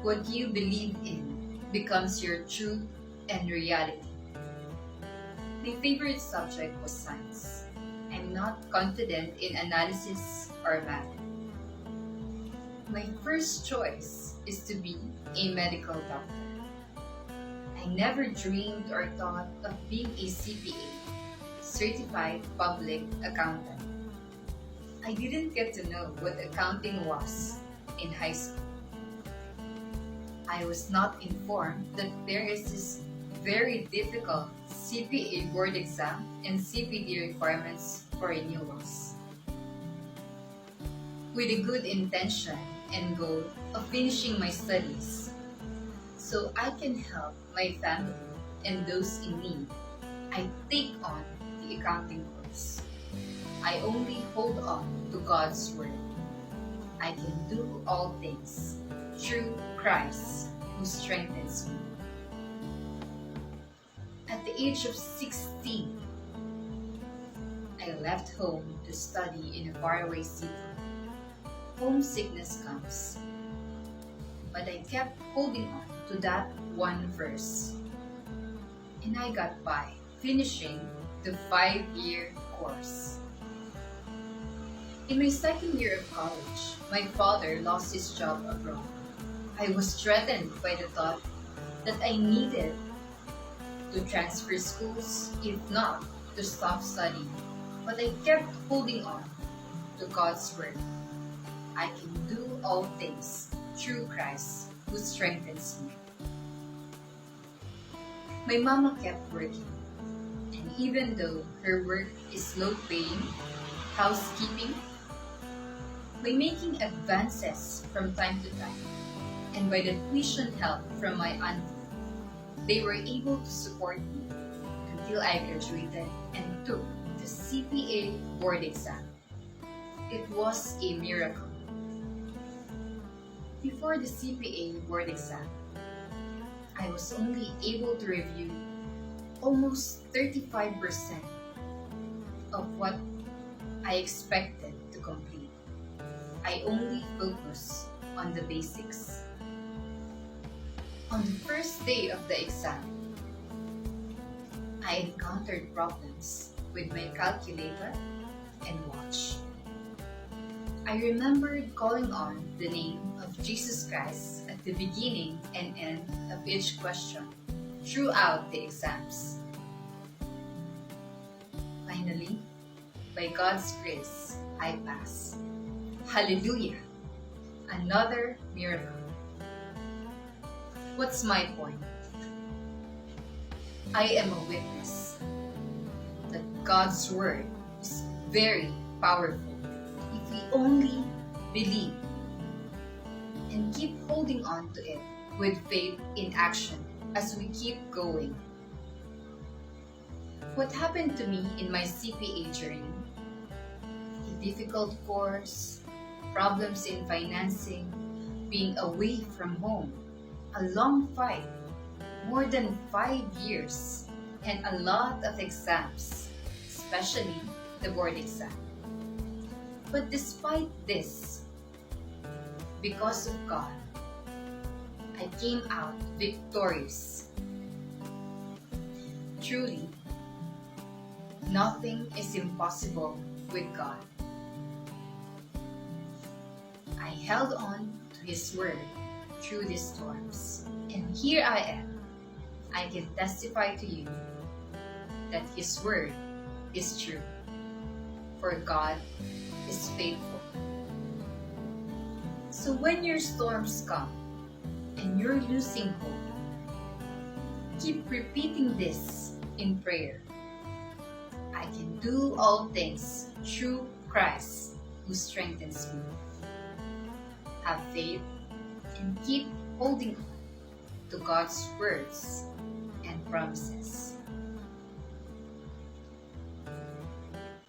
What you believe in becomes your truth and reality. My favorite subject was science. I'm not confident in analysis or math. My first choice is to be a medical doctor. I never dreamed or thought of being a CPA, Certified Public Accountant. I didn't get to know what accounting was in high school. I was not informed that there is this very difficult CPA board exam and CPD requirements for renewals. With a good intention and goal of finishing my studies so I can help my family and those in need, I take on the accounting course. I only hold on to God's Word. I can do all things through Christ who strengthens me. At the age of 16, I left home to study in a faraway city. Homesickness comes, but I kept holding on to that one verse. And I got by, finishing the five year course. In my second year of college, my father lost his job abroad. I was threatened by the thought that I needed to transfer schools, if not to stop studying. But I kept holding on to God's word. I can do all things through Christ who strengthens me. My mama kept working, and even though her work is low paying, housekeeping, by making advances from time to time, and by the tuition help from my auntie, they were able to support me until I graduated and took the CPA board exam. It was a miracle. Before the CPA board exam, I was only able to review almost 35% of what I expected to complete. I only focus on the basics. On the first day of the exam, I encountered problems with my calculator and watch. I remembered calling on the name of Jesus Christ at the beginning and end of each question throughout the exams. Finally, by God's grace, I passed. Hallelujah! Another miracle. What's my point? I am a witness that God's Word is very powerful if we only believe and keep holding on to it with faith in action as we keep going. What happened to me in my CPA journey? A difficult course, problems in financing, being away from home, a long fight, more than five years, and a lot of exams, especially the board exam. But despite this, because of God, I came out victorious. Truly, nothing is impossible with God. I held on to His word through these storms, and here I am. I can testify to you that His word is true, for God is faithful. So when your storms come and you're losing hope, keep repeating this in prayer. I can do all things through Christ who strengthens me. Have faith and keep holding on to God's words and promises.